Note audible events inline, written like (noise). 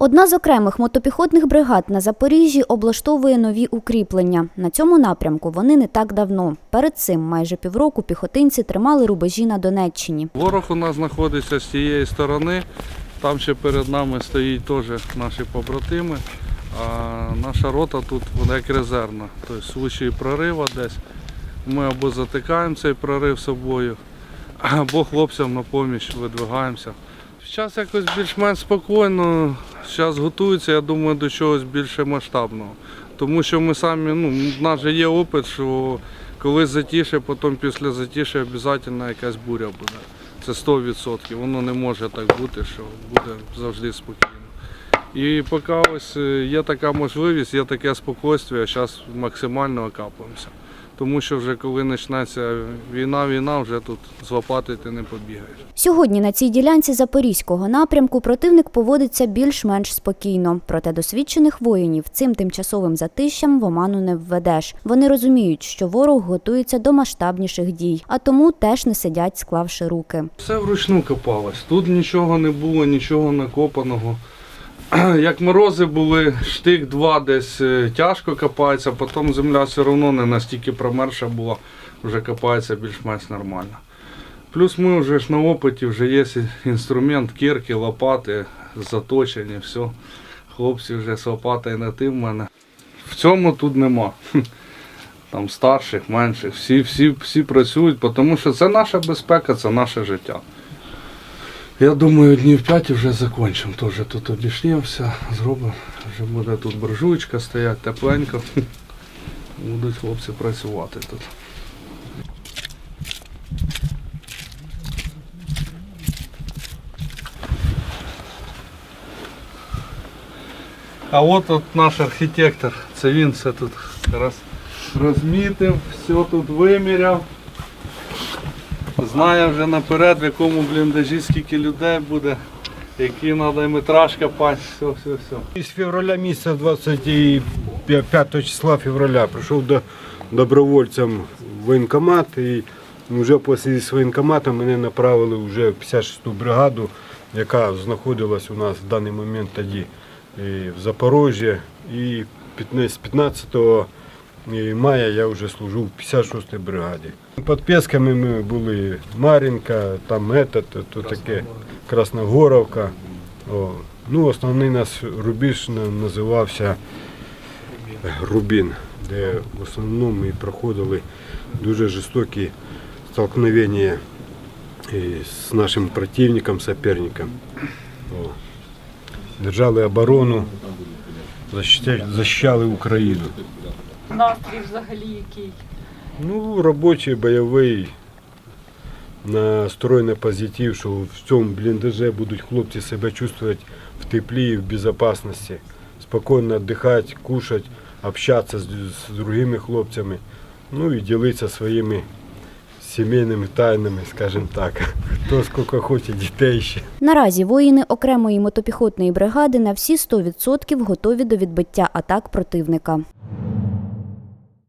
Одна з окремих мотопіхотних бригад на Запоріжжі облаштовує нові укріплення. На цьому напрямку вони не так давно. Перед цим майже півроку піхотинці тримали рубежі на Донеччині. Ворог у нас знаходиться з тієї сторони. Там ще перед нами стоїть теж наші побратими. А наша рота тут вона як резервна. Тобто в случаї прориву десь ми або затикаємо цей прорив собою, або хлопцям на поміч видвигаємося. Зараз якось більш-менш спокійно, зараз готуються, я думаю, до чогось більше масштабного. Тому що ми самі, ну, в нас же є опит, що коли затіше, потім після затіші обов'язково якась буря буде. Це 100%. Воно не може так бути, що буде завжди спокійно. І поки ось е, є така можливість, є таке спокійствие, зараз максимально окапуємося. Тому що вже коли почнеться війна, війна, вже тут з лопати ти не побігаєш. Сьогодні на цій ділянці запорізького напрямку противник поводиться більш-менш спокійно. Проте досвідчених воїнів цим тимчасовим затищам в оману не введеш. Вони розуміють, що ворог готується до масштабніших дій, а тому теж не сидять, склавши руки. Все вручну копалось. Тут нічого не було, нічого накопаного. (clears throat) Як морози були, штик-два десь е, тяжко копається, потім земля все одно не настільки промерша була, вже копається більш-менш нормально. Плюс ми вже ж на опиті, вже є інструмент, кірки, лопати, заточені, все. Хлопці вже з лопатою на тим в мене. В цьому тут нема. (laughs) Там старших, менших, всі, всі, всі працюють, тому що це наша безпека, це наше життя. Я думаю, днів п'ять вже закінчимо. Теж тут обійшлімося, зробимо. Вже буде тут буржуйка стоять, тепленько. Будуть хлопці працювати тут. А от от наш архітектор, це він все тут роз, розмітив, все тут виміряв. Знає вже наперед, в якому бліндажі скільки людей буде, який треба метраж копати, все, все, все. З февраля місяця 25 числа февраля прийшов до добровольцям в воєнкомат і вже після з воєнкомату мене направили вже в 56-ту бригаду, яка знаходилась у нас в даний момент тоді в Запорожжі. І 15 з 15 мая я вже служу в 56-й бригаді. Під Песками ми були Мар'їнка, там этот, то таке Красногоровка. О, ну, основний наш рубіж називався Рубін, де в основному ми проходили дуже жорстокі столкновення з нашим противником, соперником. О. Держали оборону, защищали Україну. Настрій взагалі який? Ну, робочий, бойовий, настрой на позитив, що в цьому бліндажі будуть хлопці себе чувствувати в теплі і в безпечності, спокійно віддихати, кушати, общатися з, з другими хлопцями, ну і ділитися своїми сімейними тайнами, скажімо так. Хто скільки хоче дітей ще. Наразі воїни окремої мотопіхотної бригади на всі 100% готові до відбиття атак противника.